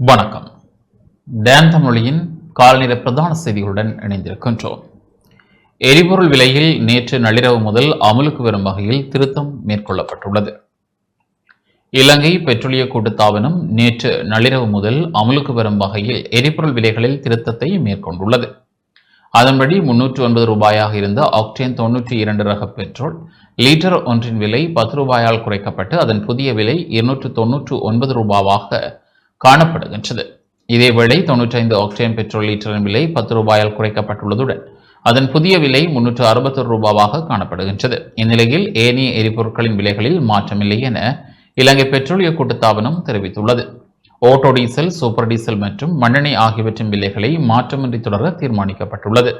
வணக்கம். டேன் தமிழியின் காலநிலை பிரதான செய்திகளுடன் இணைந்திருக்கின்றோம். எரிபொருள் விலையில் நேற்று நள்ளிரவு முதல் அமலுக்கு வரும் வகையில் திருத்தம் மேற்கொள்ளப்பட்டுள்ளது. இலங்கை பெட்ரோலிய கூட்டுத்தாபனம் நேற்று நள்ளிரவு முதல் அமலுக்கு வரும் வகையில் எரிபொருள் விலைகளில் திருத்தத்தை மேற்கொண்டுள்ளது. அதன்படி முன்னூற்று ஒன்பது ரூபாயாக இருந்த ஆக்டேன் தொன்னூற்றி இரண்டு ரக பெட்ரோல் லீட்டர் ஒன்றின் விலை பத்து ரூபாயால் குறைக்கப்பட்டு அதன் புதிய விலை இருநூற்று தொன்னூற்று ஒன்பது ரூபாவாக காணப்படுகின்றது. இதேவேளை தொன்னூற்றி ஆக்டேன் பெட்ரோல் லிட்டரின் விலை பத்து ரூபாயால் குறைக்கப்பட்டுள்ளதுடன் அதன் புதிய விலை முன்னூற்று அறுபத்தொரு ரூபாவாக காணப்படுகின்றது. இந்நிலையில் ஏனைய எரிபொருட்களின் விலைகளில் மாற்றமில்லை என இலங்கை பெட்ரோலிய கூட்டுத்தாபனம் தெரிவித்துள்ளது. ஓட்டோ டீசல் சூப்பர் டீசல் மற்றும் மண்ணெண்ணெய் ஆகியவற்றின் விலைகளை மாற்றமின்றி தொடர தீர்மானிக்கப்பட்டுள்ளது.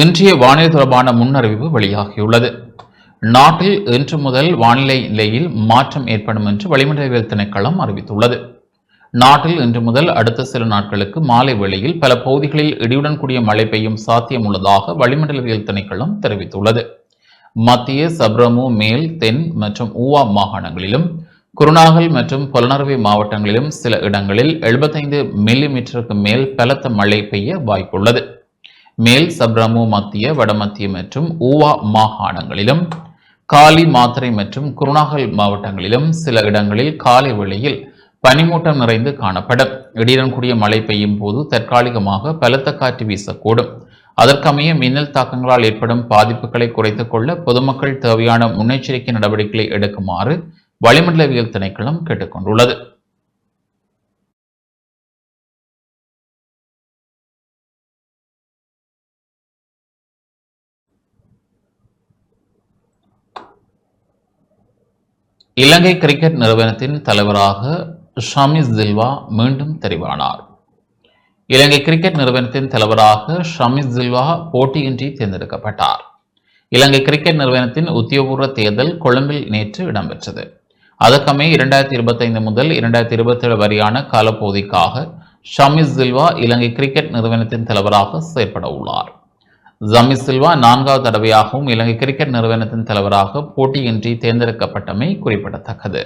இன்றைய வானிலை தொடர்பான முன்னறிவிப்பு வெளியாகியுள்ளது. நாட்டில் இன்று முதல் வானிலை நிலையில் மாற்றம் ஏற்படும் என்று வளிமண்டலவியல் திணைக்களம் அறிவித்துள்ளது. நாட்டில் இன்று முதல் அடுத்த சில நாட்களுக்கு மாலை வேளையில் பல பகுதிகளில் இடியுடன் கூடிய மழை பெய்யும் சாத்தியம் உள்ளதாக வளிமண்டலவியல் திணைக்களம் தெரிவித்துள்ளது. மத்திய சப்ரமு மேல் தென் மற்றும் ஊவா மாகாணங்களிலும் குருநாகல் மற்றும் புலனறுவை மாவட்டங்களிலும் சில இடங்களில் எழுபத்தைந்து மில்லிமீட்டருக்கு மேல் பலத்த மழை பெய்ய வாய்ப்புள்ளது. மேல் சப்ரமு மத்திய வடமத்திய மற்றும் ஊவா மாகாணங்களிலும் காலி மாத்திரை மற்றும் குருநாகல் மாவட்டங்களிலும் சில இடங்களில் காலை வேளையில் பனிமூட்டம் நிறைந்து காணப்படும். இடியுடன் கூடிய மழை பெய்யும் போது தற்காலிகமாக பலத்த காற்று வீசக்கூடும். அதற்கமைய மின்னல் தாக்கங்களால் ஏற்படும் பாதிப்புகளை குறைத்துக் கொள்ள பொதுமக்கள் தேவையான முன்னெச்சரிக்கை நடவடிக்கைகளை எடுக்குமாறு வளிமண்டலவியல் திணைக்களம் கேட்டுக்கொண்டுள்ளது. இலங்கை கிரிக்கெட் நிறுவனத்தின் தலைவராக ஷமிஸ் தில்வா மீண்டும் தெரிவானார். இலங்கை கிரிக்கெட் நிறுவனத்தின் தலைவராக ஷமிஸ் தில்வா போட்டியின்றி தேர்ந்தெடுக்கப்பட்டார். இலங்கை கிரிக்கெட் நிறுவனத்தின் உத்தியோகபூர்வ தேர்தல் கொழும்பில் நேற்று இடம்பெற்றது. அதற்கமே இரண்டாயிரத்தி இருபத்தைந்து முதல் இரண்டாயிரத்தி இருபத்தேழு வரையான காலப்பகுதிக்காக ஷமிஸ் தில்வா இலங்கை கிரிக்கெட் நிறுவனத்தின் தலைவராக செயற்பட உள்ளார். ஜமி சில்வா நான்காவது தடவையாகவும் இலங்கை கிரிக்கெட் நிறுவனத்தின் தலைவராக போட்டியின்றி தேர்ந்தெடுக்கப்பட்டமை குறிப்பிடத்தக்கது.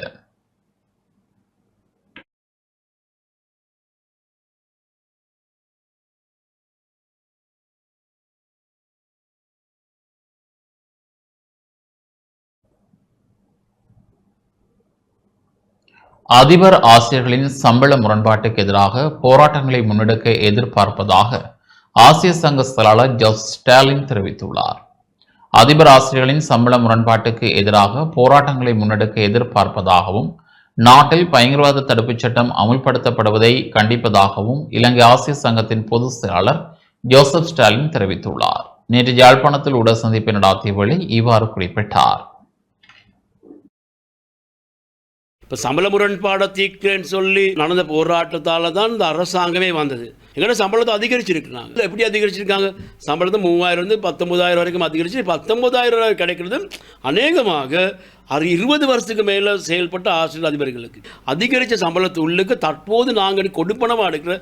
அதிபர் ஆசிரியர்களின் சம்பள முரண்பாட்டுக்கு எதிராக போராட்டங்களை முன்னெடுக்க எதிர்பார்ப்பதாக ஆசிய சங்க செயலாளர் ஜோஸ் ஸ்டாலின் தெரிவித்துள்ளார். அதிபர் ஆசிரியர்களின் சம்பள முரண்பாட்டுக்கு எதிராக போராட்டங்களை முன்னெடுக்க எதிர்பார்ப்பதாகவும் நாட்டில் பயங்கரவாத தடுப்புச் சட்டம் அமுல்படுத்தப்படுவதை கண்டிப்பதாகவும் இலங்கை ஆசிய சங்கத்தின் பொதுச் செயலாளர் ஜோசப் ஸ்டாலின் தெரிவித்துள்ளார். நேற்று யாழ்ப்பாணத்தில் உடல் சந்திப்பை நடாத்திய வேளை இவ்வாறு குறிப்பிட்டார். இப்போ சம்பள முரண்பாடை தீர்க்கிறேன்னு சொல்லி நடந்த போராட்டத்தால் தான் இந்த அரசாங்கமே வந்தது. எங்களோட சம்பளத்தை அதிகரிச்சிருக்கிறாங்க. எப்படி அதிகரிச்சிருக்காங்க? சம்பளத்தை மூவாயிரம் இருந்து பத்தொன்பதாயிரம் வரைக்கும் அதிகரிச்சு பத்தொன்பதாயிரம் ரூபாய் கிடைக்கிறது அநேகமாக அது இருபது வருஷத்துக்கு மேலே செயல்பட்ட ஆசிரியர் அதிபர்களுக்கு. அதிகரித்த சம்பளத்து உள்ளுக்கு தற்போது நாங்கள் கொடுப்பனமாக எடுக்கிற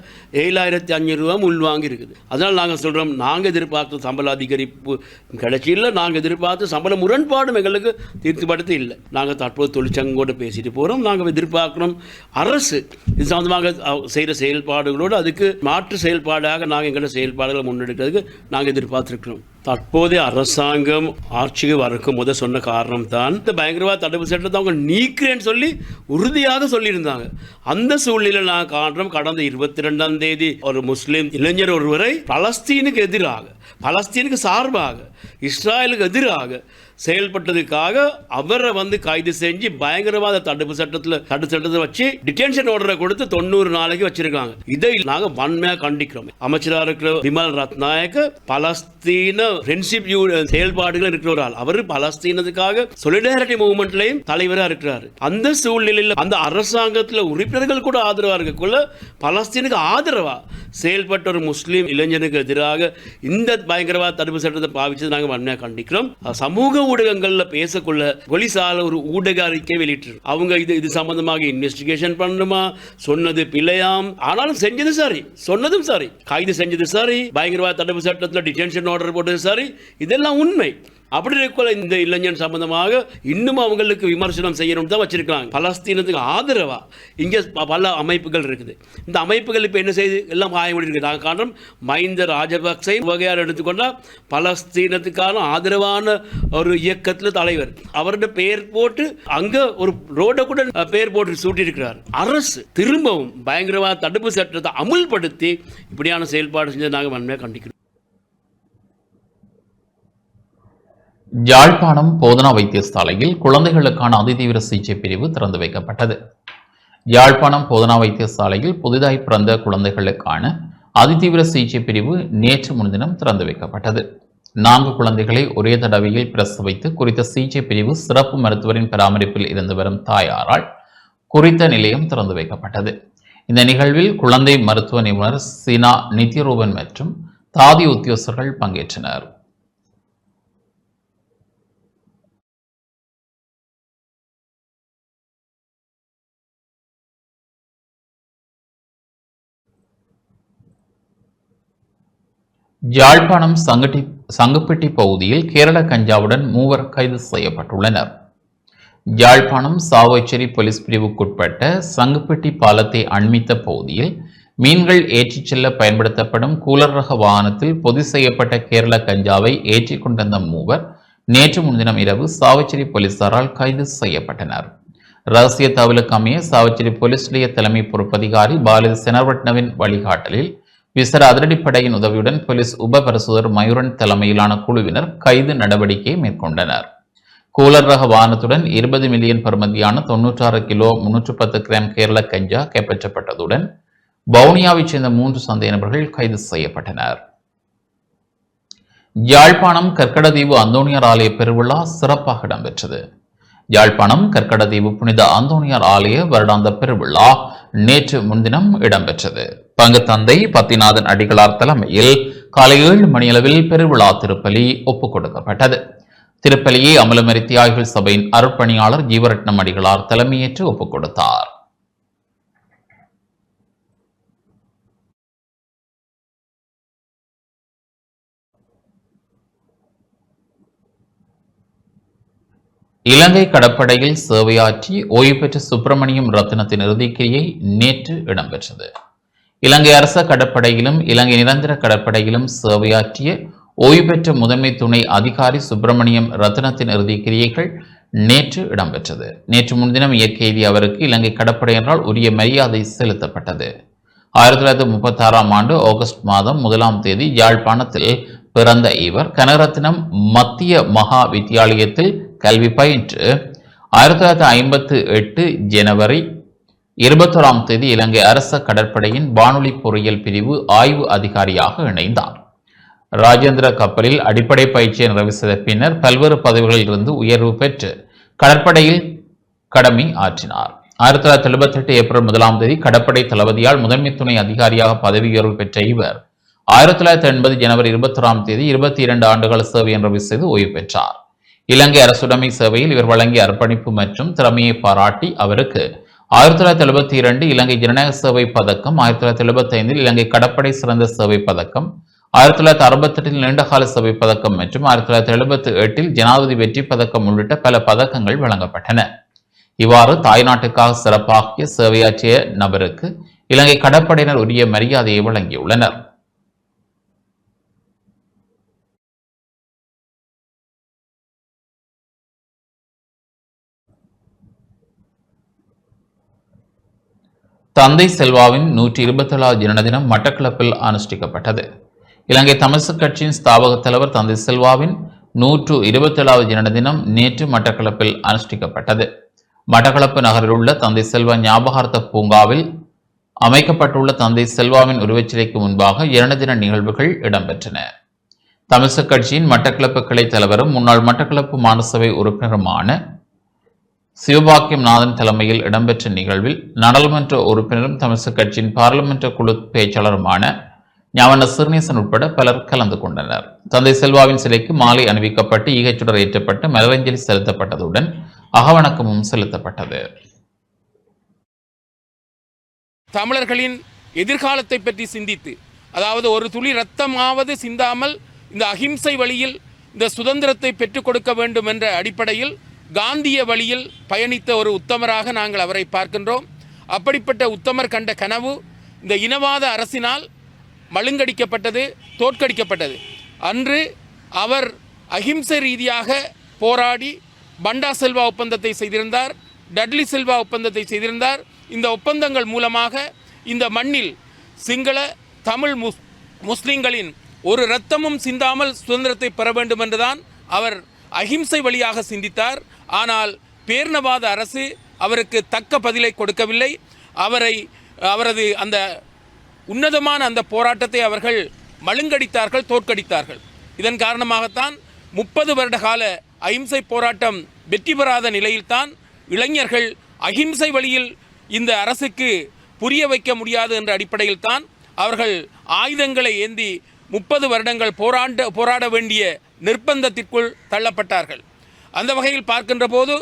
ஏழாயிரத்தி அஞ்சூறு ரூபா உள்வாங்கி இருக்குது அதனால் நாங்கள் சொல்கிறோம் நாங்கள் எதிர்பார்த்த சம்பள அதிகரிப்பு கிடைச்சியில் நாங்கள் எதிர்பார்த்த சம்பள முரண்பாடும் எங்களுக்கு தீர்த்துப்படுத்த இல்லை. நாங்கள் தற்போது தொழிற்சங்கோடு பேசிட்டு போகிறோம் நாங்கள் எதிர்பார்க்கணும் அரசு இது சம்மந்தமாக செய்கிற செயல்பாடுகளோடு அதுக்கு மாற்று செயல்பாடாக நாங்கள் எங்களோட செயல்பாடுகளை முன்னெடுக்கிறதுக்கு நாங்கள் எதிர்பார்த்துருக்கிறோம். தற்போதைய அரசாங்கம் ஆட்சிக்கு வரக்கும் போது சொன்ன காரணம் தான் இந்த பயங்கரவாத தடுப்பு சட்டத்தை அவங்க நீக்கிறேன்னு சொல்லி உறுதியாக சொல்லியிருந்தாங்க. அந்த சூழ்நிலையில் நான் காண்றோம் கடந்த இருபத்தி ரெண்டாம் தேதி ஒரு முஸ்லீம் இளைஞர் ஒருவரை பலஸ்தீனுக்கு எதிராக பலஸ்தீனுக்கு சார்பாக இஸ்ராயலுக்கு எதிராக செயல்பட்டதுக்காக அவரை வந்து கைது செஞ்சு பயங்கரவாத தடுப்பு சட்டத்தில் தடுப்பு சட்டத்தை வச்சு டிடென்ஷன் ஆர்டரை கொடுத்து தொண்ணூறு நாளைக்கு வச்சிருக்காங்க. இதை நாங்கள் வன்மையாக கண்டிக்கிறோம். அமைச்சராக இருக்கிற விமல் ரத்நாயக்க பலஸ்தீன ஃப்ரெண்ட்ஷிப் செயல்பாடுகள் இருக்கிற ஒரு ஆள். அவர் பலஸ்தீனத்துக்காக சொலிடாரிட்டி மூவ்மெண்ட்லையும் தலைவராக இருக்கிறார். அந்த சூழ்நிலையில் அந்த அரசாங்கத்தில் உறுப்பினர்கள் கூட ஆதரவாக இருக்கக்குள்ள பலஸ்தீனுக்கு ஆதரவா செயல்பட்ட ஒரு முஸ்லீம் இளைஞனுக்கு எதிராக இந்த பயங்கரவாத தடுப்பு சட்டத்தை பாவிச்சது நாங்கள் வன்மையாக கண்டிக்கிறோம். சமூக ஊடகங்கள்ல பேசக்குள்ள போலீஸால் ஒரு ஊடக அறிக்கை வெளியிட்டு அவங்க இது இது சம்பந்தமாக இன்வெஸ்டிகேஷன் பண்ணணுமா சொன்னது பிழையாம். ஆனாலும் செஞ்சது சரி. சொன்னதும் சரி. கைது செஞ்சது சரி. பயங்கரவாத தடுப்பு சட்டத்தில் டிடென்ஷன் ஆர்டர் போட்டது சரி. இதெல்லாம் உண்மை. அப்படி இருக்கல இந்த இளைஞன் சம்பந்தமாக இன்னும் அவங்களுக்கு விமர்சனம் செய்யணும் தான் வச்சிருக்காங்க பலஸ்தீனத்துக்கு ஆதரவா? இங்கே ப- பல அமைப்புகள் இருக்குது. இந்த அமைப்புகள் இப்போ என்ன செய்து? எல்லாம் ஆயப்படி இருக்குது. நான் காரணம் மைந்த ராஜபக்சை வகையார் எடுத்துக்கொண்டால் பலஸ்தீனத்துக்கான ஆதரவான ஒரு இயக்கத்தில் தலைவர். அவருடைய பெயர் போட்டு அங்கே ஒரு ரோட கூட பெயர் போட்டு சூட்டியிருக்கிறார். அரசு திரும்பவும் பயங்கரவாத தடுப்பு சட்டத்தை அமுல்படுத்தி இப்படியான செயல்பாடு செஞ்சதை நாங்கள் வன்மையாக கண்டிக்கிறோம் யாழ்ப்பாணம் போதனா வைத்தியசாலையில் குழந்தைகளுக்கான அதிதீவிர சிகிச்சை பிரிவு திறந்து வைக்கப்பட்டது. யாழ்ப்பாணம் போதனா வைத்தியசாலையில் புதிதாய் பிறந்த குழந்தைகளுக்கான அதிதீவிர சிகிச்சை பிரிவு நேற்று முன்தினம் திறந்து வைக்கப்பட்டது. நான்கு குழந்தைகளை ஒரே தடவையில் பிரசவித்து குறித்த சிகிச்சை பிரிவு சிறப்பு மருத்துவரின் பராமரிப்பில் இருந்து வரும் தாயாரால் குறித்த நிலையம் திறந்து வைக்கப்பட்டது. இந்த நிகழ்வில் குழந்தை மருத்துவ நிபுணர் சினா நித்யரூபன் மற்றும் தாதி உத்தியோகர்கள் பங்கேற்றனர். யாழ்ப்பாணம் சங்கட்டி சங்குப்பட்டி பகுதியில் கேரள கஞ்சாவுடன் மூவர் கைது செய்யப்பட்டுள்ளனர். யாழ்ப்பாணம் சாவச்சேரி போலீஸ் பிரிவுக்குட்பட்ட சங்குப்பட்டி பாலத்தை அண்மித்த பகுதியில் மீன்கள் ஏற்றிச் செல்ல பயன்படுத்தப்படும் கூலர் ரக வாகனத்தில் பொது செய்யப்பட்ட கேரள கஞ்சாவை ஏற்றி கொண்டிருந்த மூவர் நேற்று முன்தினம் இரவு சாவச்சேரி போலீசாரால் கைது செய்யப்பட்டனர். ரகசிய தகவலுக்கு அமைய சாவச்சேரி போலீஸ் நிலைய தலைமை பொறுப்பதிகாரி பாரதி செனவட்னவின் வழிகாட்டலில் விசர அதிரடிப்படையின் உதவியுடன் போலீஸ் உப பரிசோதர் மயூரன் தலைமையிலான குழுவினர் கைது நடவடிக்கை மேற்கொண்டனர். கூலர் ரக வாகனத்துடன் இருபது மில்லியன் பருமதியான தொன்னூற்றாறு கிலோ முன்னூற்று பத்து கிராம் கேரள கஞ்சா கைப்பற்றப்பட்டதுடன் வவுனியாவைச் சேர்ந்த மூன்று சந்தேக நபர்கள் கைது செய்யப்பட்டனர். யாழ்ப்பாணம் கற்கடதீவு அந்தோனியார் ஆலய பெருவிழா சிறப்பாக இடம்பெற்றது. யாழ்ப்பாணம் கற்கடதீவு புனித அந்தோனியார் ஆலய வருடாந்த பெருவிழா நேற்று முன்தினம் இடம்பெற்றது. பங்கு தந்தை பத்திநாதன் அடிகளார் தலைமையில் காலை ஏழு மணியளவில் பெருவிழா திருப்பலி ஒப்புக் கொடுக்கப்பட்டது திருப்பலியை அமலமரி தியாகிகள் சபையின் அருட்பணியாளர் ஜீவரட்னம் அடிகளார் தலைமையேற்று ஒப்புக் கொடுத்தார் இலங்கை கடற்படையில் சேவையாற்றி ஓய்வு பெற்ற சுப்பிரமணியம் ரத்னத்தின் இறுதிக்கிரியை நேற்று இடம்பெற்றது. இலங்கை அரச கடற்படையிலும் இலங்கை நிரந்தர கடற்படையிலும் சேவையாற்றிய ஓய்வு பெற்ற முதன்மை துணை அதிகாரி சுப்பிரமணியம் ரத்னத்தின் இறுதி கிரியைகள் நேற்று இடம்பெற்றது. நேற்று முன்தினம் இயற்கைதி அவருக்கு இலங்கை கடற்படையினரால் உரிய மரியாதை செலுத்தப்பட்டது. ஆயிரத்தி தொள்ளாயிரத்தி முப்பத்தி ஆறாம் ஆண்டு ஆகஸ்ட் மாதம் முதலாம் தேதி யாழ்ப்பாணத்தில் பிறந்த இவர் கனரத்னம் மத்திய மகா வித்தியாலயத்தில் கல்வி பயின்று ஆயிரத்தி தொள்ளாயிரத்தி ஐம்பத்து எட்டு ஜனவரி இருபத்தோராம் தேதி இலங்கை அரச கடற்படையின் வானொலி பொறியியல் பிரிவு ஆய்வு அதிகாரியாக இணைந்தார். ராஜேந்திர கப்பலில் அடிப்படை பயிற்சியை நிறைவு செய்த பின்னர் பல்வேறு பதவிகளில் இருந்து உயர்வு பெற்று கடற்படையில் கடமை ஆற்றினார். ஆயிரத்தி தொள்ளாயிரத்தி எழுபத்தி எட்டு ஏப்ரல் முதலாம் தேதி கடற்படை தளபதியால் முதன்மை துணை அதிகாரியாக பதவி உயர்வு பெற்ற இவர் ஆயிரத்தி தொள்ளாயிரத்தி எண்பது ஜனவரி இருபத்தொராம் தேதி இருபத்தி இரண்டு ஆண்டுகள் சேவை நிறைவு செய்து ஓய்வு பெற்றார். இலங்கை அரசுடைமை சேவையில் இவர் வழங்கிய அர்ப்பணிப்பு மற்றும் திறமையை பாராட்டி அவருக்கு ஆயிரத்தி தொள்ளாயிரத்தி எழுபத்தி இரண்டு இலங்கை ஜனநாயக சேவை பதக்கம் ஆயிரத்தி தொள்ளாயிரத்தி எழுபத்தி ஐந்தில் இலங்கை கடற்படை சிறந்த சேவை பதக்கம் ஆயிரத்தி தொள்ளாயிரத்தி அறுபத்தி எட்டில் நீண்டகால சேவை பதக்கம் மற்றும் ஆயிரத்தி தொள்ளாயிரத்தி எழுபத்தி எட்டில் ஜனாதிபதி வெற்றி பதக்கம் உள்ளிட்ட பல பதக்கங்கள் வழங்கப்பட்டன. இவ்வாறு தாய்நாட்டுக்காக சிறப்பாகிய சேவையாற்றிய நபருக்கு இலங்கை கடற்படையினர் உரிய மரியாதையை வழங்கியுள்ளனர். தந்தை செல்வாவின் நூற்றி இருபத்தேழாவது ஜனதினம் மட்டக்களப்பில் அனுஷ்டிக்கப்பட்டது. இலங்கை தமிழ்சக் கட்சியின் ஸ்தாபக தலைவர் தந்தை செல்வாவின் நூற்று இருபத்தேழாவது ஜனதினம் நேற்று மட்டக்களப்பில் அனுஷ்டிக்கப்பட்டது. மட்டக்களப்பு நகரில் உள்ள தந்தை செல்வா ஞாபகார்த்த பூங்காவில் அமைக்கப்பட்டுள்ள தந்தை செல்வாவின் உருவச்சிலைக்கு முன்பாக இரண்டு தின நிகழ்வுகள் இடம்பெற்றன. தமிழக கட்சியின் மட்டக்களப்பு கிளை தலைவரும் முன்னாள் மட்டக்களப்பு மாநசபை உறுப்பினருமான சிவபாக்கியம் நாதன் தலைமையில் இடம்பெற்ற நிகழ்வில் நாடாளுமன்ற உறுப்பினரும் தமிழக கட்சியின் பாராளுமன்ற குழு பேச்சாளருமான ஞாவண்ண சிறுநேசன் உட்பட பலர் கலந்து கொண்டனர். தந்தை செல்வாவின் சிலைக்கு மாலை அணிவிக்கப்பட்டு ஈகைச்சுடர் ஏற்றப்பட்டு மலரஞ்சலி செலுத்தப்பட்டதுடன் அகவணக்கமும் செலுத்தப்பட்டது. தமிழர்களின் எதிர்காலத்தை பற்றி சிந்தித்து அதாவது ஒரு துளி ரத்தமாவது சிந்தாமல் இந்த அகிம்சை வழியில் இந்த சுதந்திரத்தை பெற்றுக் கொடுக்க வேண்டும் என்ற அடிப்படையில் காந்திய வழியில் பயணித்த ஒரு உத்தமராக நாங்கள் அவரை பார்க்கின்றோம். அப்படிப்பட்ட உத்தமர் கண்ட கனவு இந்த இனவாத அரசினால் மழுங்கடிக்கப்பட்டது தோற்கடிக்கப்பட்டது. அன்று அவர் அகிம்சை ரீதியாக போராடி பண்டா செல்வா ஒப்பந்தத்தை செய்திருந்தார் டட்லி செல்வா ஒப்பந்தத்தை செய்திருந்தார். இந்த ஒப்பந்தங்கள் மூலமாக இந்த மண்ணில் சிங்கள தமிழ் முஸ் முஸ்லீம்களின் ஒரு இரத்தமும் சிந்தாமல் சுதந்திரத்தை பெற வேண்டும் என்றுதான் அவர் அகிம்சை வழியாக சிந்தித்தார். ஆனால் பேர்ணவாத அரசு அவருக்கு தக்க பதிலை கொடுக்கவில்லை. அவரை அவரது அந்த உன்னதமான அந்த போராட்டத்தை அவர்கள் மழுங்கடித்தார்கள் தோற்கடித்தார்கள். இதன் காரணமாகத்தான் முப்பது வருட கால அஹிம்சை போராட்டம் வெற்றி பெறாத நிலையில்தான் இளைஞர்கள் அகிம்சை வழியில் இந்த அரசுக்கு புரிய வைக்க முடியாது என்ற அடிப்படையில் தான் அவர்கள் ஆயுதங்களை ஏந்தி முப்பது வருடங்கள் போராண்ட போராட வேண்டிய நிர்பந்தத்திற்குள் தள்ளப்பட்டார்கள். அந்த வகையில் பார்க்கின்ற போது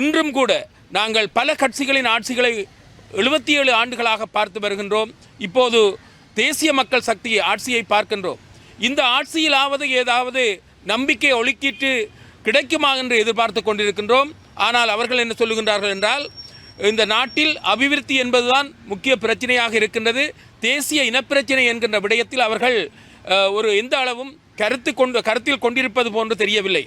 இன்றும் கூட நாங்கள் பல கட்சிகளின் ஆட்சிகளை எழுபத்தி ஏழு ஆண்டுகளாக பார்த்து வருகின்றோம். இப்போது தேசிய மக்கள் சக்தி ஆட்சியை பார்க்கின்றோம். இந்த ஆட்சியிலாவது ஏதாவது நம்பிக்கை ஒழுக்கிட்டு கிடைக்குமா என்று எதிர்பார்த்து கொண்டிருக்கின்றோம். ஆனால் அவர்கள் என்ன சொல்லுகின்றார்கள் என்றால் இந்த நாட்டில் அபிவிருத்தி என்பதுதான் முக்கிய பிரச்சனையாக இருக்கின்றது. தேசிய இனப்பிரச்சனை என்கின்ற விடயத்தில் அவர்கள் ஒரு எந்த அளவும் கருத்து கொண்டு கருத்தில் கொண்டிருப்பது போன்று தெரியவில்லை.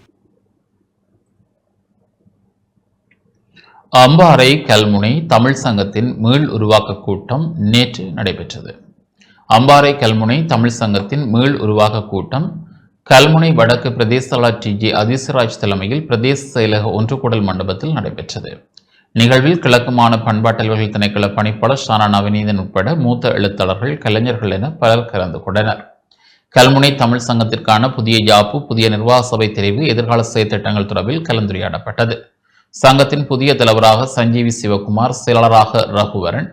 அம்பாறை கல்முனை தமிழ் சங்கத்தின் மீள் உருவாக்க கூட்டம் நேற்று நடைபெற்றது. அம்பாறை கல்முனை தமிழ் சங்கத்தின் மீள் உருவாக்க கூட்டம் கல்முனை வடக்கு பிரதேச தலைவர் ஜி. அதிசராஜ் தலைமையில் பிரதேச செயலக ஒன்றுகூடல் மண்டபத்தில் நடைபெற்றது. நிகழ்வில் கிழக்குமான பண்பாட்டல்வர்கள் பண்பாட்டல்கள் திணைக்கள பணிப்பாளர் ஷானா நவநீதன் உட்பட மூத்த எழுத்தாளர்கள் கலைஞர்கள் என பலர் கலந்து கொண்டனர். கல்முனை தமிழ் சங்கத்திற்கான புதிய யாப்பு புதிய நிர்வாக சபை தெரிவு எதிர்கால செயற்திட்டங்கள் தொடர்பில் கலந்துரையாடப்பட்டது. சங்கத்தின் புதிய தலைவராக சஞ்சீவி சிவகுமார் செயலாளராக ரகுவரன்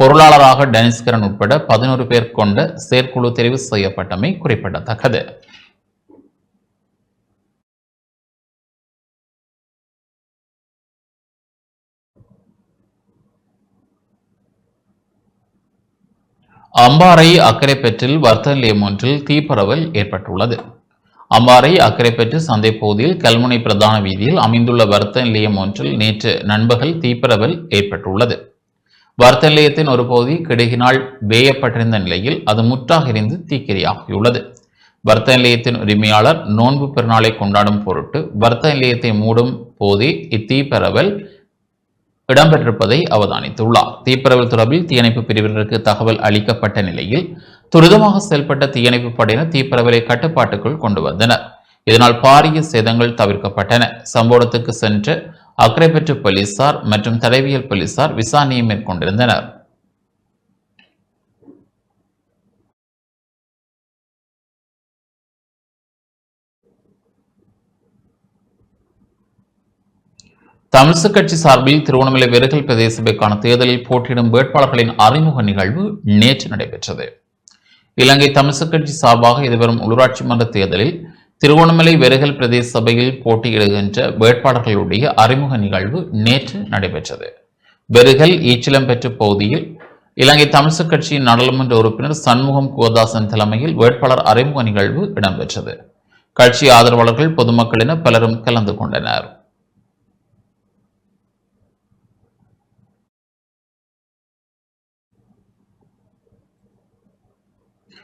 பொருளாளராக டெனிஸ்கரன் உட்பட பதினோரு பேர் கொண்ட செயற்குழு தெரிவு செய்யப்பட்டமை குறிப்பிடத்தக்கது. அம்பாறை அக்கரைப்பற்றில் வர்த்தக நிலையம் ஒன்றில் தீப்பரவல் ஏற்பட்டுள்ளது. அம்பாறை அக்கரைப்பற்று சந்தை பகுதியில் கல்முனை பிரதான வீதியில் அமைந்துள்ள வர்த்த நிலையம் ஒன்றில் நேற்று நண்பகல் தீப்பரவல் ஏற்பட்டுள்ளது. வர்த்த நிலையத்தின் ஒரு பகுதி கிடுகினால் வேயப்பட்டிருந்த நிலையில் அது முற்றாக இருந்து தீக்கிரையாகியுள்ளது. வர்த்த நிலையத்தின் உரிமையாளர் நோன்பு பெருநாளை கொண்டாடும் பொருட்டு வர்த்த நிலையத்தை மூடும் போதே இத்தீப்பரவல் இடம்பெற்றிருப்பதை அவதானித்துள்ளார். தீப்பரவல் தொடர்பில் தீயணைப்பு பிரிவினருக்கு தகவல் அளிக்கப்பட்ட நிலையில் துரிதமாக செயல்பட்ட தீயணைப்பு படையினர் தீப்பரவலை கட்டுப்பாட்டுக்குள் கொண்டு வந்தனர். இதனால் பாரிய சேதங்கள் தவிர்க்கப்பட்டன. சம்பவத்துக்கு சென்ற அக்கரைப்பற்று போலீசார் மற்றும் தடவியல் போலீசார் விசாரணையை மேற்கொண்டிருந்தனர். தமிழ்சு கட்சி சார்பில் திருவண்ணாமலை வெறுகல் பிரதேச சபைக்கான தேர்தலில் போட்டியிடும் வேட்பாளர்களின் அறிமுக நிகழ்வு நேற்று நடைபெற்றது. இலங்கை தமிழ்சு கட்சி சார்பாக எதிர்வரும் உள்ளூராட்சி மன்ற தேர்தலில் திருவண்ணாமலை வெறுகல் பிரதேச சபையில் போட்டியிடுகின்ற வேட்பாளர்களுடைய அறிமுக நிகழ்வு நேற்று நடைபெற்றது. வெறுகல் ஈச்சிலம்பெற்ற பகுதியில் இலங்கை தமிழ்சு கட்சியின் நாடாளுமன்ற உறுப்பினர் சண்முகம் கோதாசன் தலைமையில் வேட்பாளர் அறிமுக நிகழ்வு இடம்பெற்றது. கட்சி ஆதரவாளர்கள் பொதுமக்களின பலரும் கலந்து கொண்டனர்.